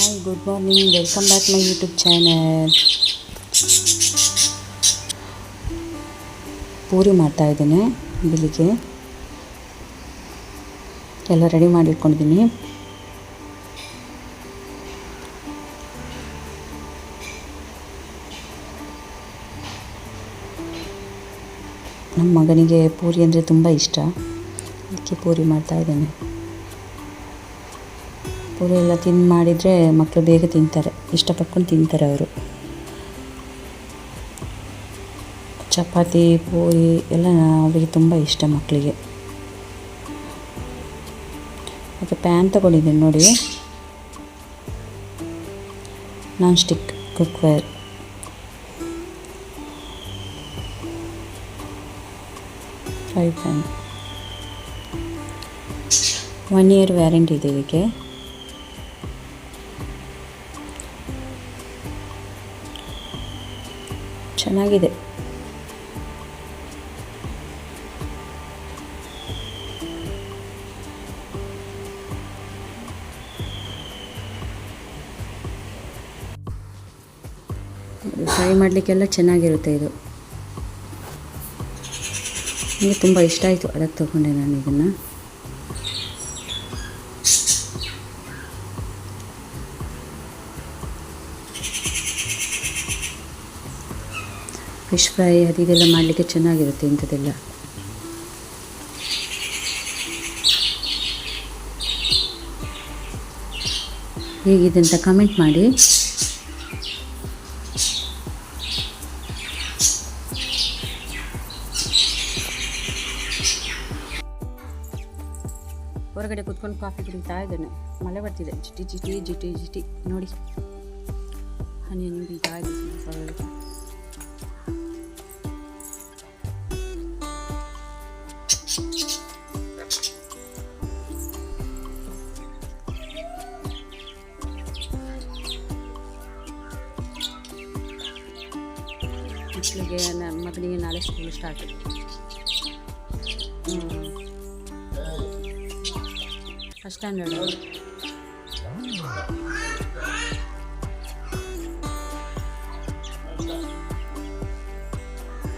Hi good morning welcome back my YouTube channel puri ಮಾಡ್ತಾ ಇದ್ದೀನಿ ಬೆಳಿಗ್ಗೆ. ಎಲ್ಲ ರೆಡಿ ಮಾಡಿಟ್ಕೊಂಡಿದ್ದೀನಿ. ನಮ್ಮ ಮಗನಿಗೆ ಪೂರಿ ಅಂದರೆ ತುಂಬ ಇಷ್ಟ. ಅದಕ್ಕೆ ಪೂರಿ ಮಾಡ್ತಾ ಇದ್ದೇನೆ. ಪೂರಿ ಎಲ್ಲ ತಿಂದು ಮಾಡಿದರೆ ಮಕ್ಕಳು ಬೇಗ ತಿಂತಾರೆ. ಇಷ್ಟಪಟ್ಕೊಂಡು ತಿಂತಾರೆ ಅವರು. ಚಪಾತಿ, ಪೂರಿ ಎಲ್ಲ ಅವರಿಗೆ ತುಂಬ ಇಷ್ಟ ಮಕ್ಕಳಿಗೆ ಮತ್ತು ಪ್ಯಾನ್ ತಗೊಂಡಿದ್ದೀನಿ ನೋಡಿ. Non stick cookware fry pan one year warranty ಇದೆ ಇದಕ್ಕೆ. ಚೆನ್ನಾಗಿದೆ. ಫ್ರೈ ಮಾಡಲಿಕ್ಕೆಲ್ಲ ಚೆನ್ನಾಗಿರುತ್ತೆ ಇದು. ನನಗೆ ತುಂಬ ಇಷ್ಟ ಆಯಿತು. ಅದಕ್ಕೆ ತೊಗೊಂಡೆ ನಾನು ಇದನ್ನು. ಫಿಶ್ ಫ್ರೈ ಅದು ಇದೆಲ್ಲ ಮಾಡಲಿಕ್ಕೆ ಚೆನ್ನಾಗಿರುತ್ತೆ ಇಂಥದ್ದೆಲ್ಲ. ಹೇಗಿದೆ ಅಂತ ಕಮೆಂಟ್ ಮಾಡಿ. ಹೊರಗಡೆ ಕುತ್ಕೊಂಡು ಕಾಫಿ ಕುಡಿತಾ ಇದ್ದೇನೆ. ಮಳೆ ಬರ್ತಿದೆ. ಜಿಟಿ ಜಿಟಿ ಜಿಟಿ ಜಿಟಿ. ನೋಡಿ. ಹನಿ ಹನಿ ಬೀಳ್ತಾ ಮಕ್ಕಳಿಗೆ ನನ್ನ ಮಗನಿಗೆ ನಾಳೆ ಸ್ಕೂಲ್ ಸ್ಟಾರ್ಟ್ ಫಸ್ಟ್ ಸ್ಟ್ಯಾಂಡರ್ಡ್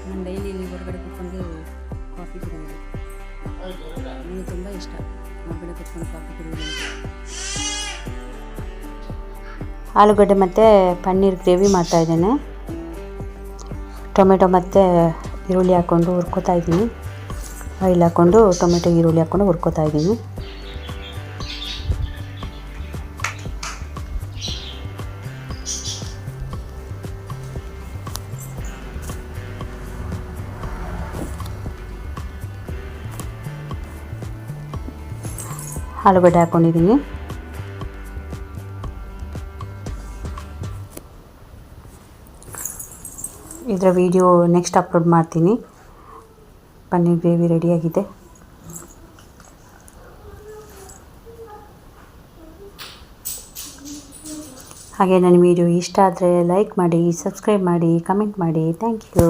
ನಾನು ಡೈಲಿ ಇಲ್ಲಿ ಹೊರಗಡೆ ಕೂತ್ಕೊಂಡು ಕಾಫಿ ಕುಡಿಯೋದು ನನಗೆ ತುಂಬ ಇಷ್ಟ ಕುತ್ಕೊಂಡು ಕಾಫಿ ಕುಡಿಯೋದು ಆಲೂಗಡ್ಡೆ ಮತ್ತು ಪನ್ನೀರ್ ಗ್ರೇವಿ ಮಾಡ್ತಾಯಿದ್ದೇನೆ ಟೊಮೆಟೊ ಮತ್ತು ಈರುಳ್ಳಿ ಹಾಕ್ಕೊಂಡು ಹುರ್ಕೋತಾ ಇದ್ದೀನಿ. ಆಯಿಲ್ ಹಾಕ್ಕೊಂಡು ಟೊಮೆಟೊ ಈರುಳ್ಳಿ ಹಾಕ್ಕೊಂಡು ಹುರ್ಕೋತಾ ಇದ್ದೀನಿ. ಆಲೂಗಡ್ಡೆ ಹಾಕ್ಕೊಂಡಿದ್ದೀನಿ ಇದರ ವಿಡಿಯೋ ನೆಕ್ಸ್ಟ್ ಅಪ್ಲೋಡ್ ಮಾಡ್ತೀನಿ. ಪನ್ನೀರ್ ಗ್ರೇವಿ ರೆಡಿಯಾಗಿದೆ ಹಾಗೆ ನನ್ನ ವಿಡಿಯೋ ಇಷ್ಟ ಆದರೆ ಲೈಕ್ ಮಾಡಿ, ಸಬ್ಸ್ಕ್ರೈಬ್ ಮಾಡಿ, ಕಮೆಂಟ್ ಮಾಡಿ. Thank you.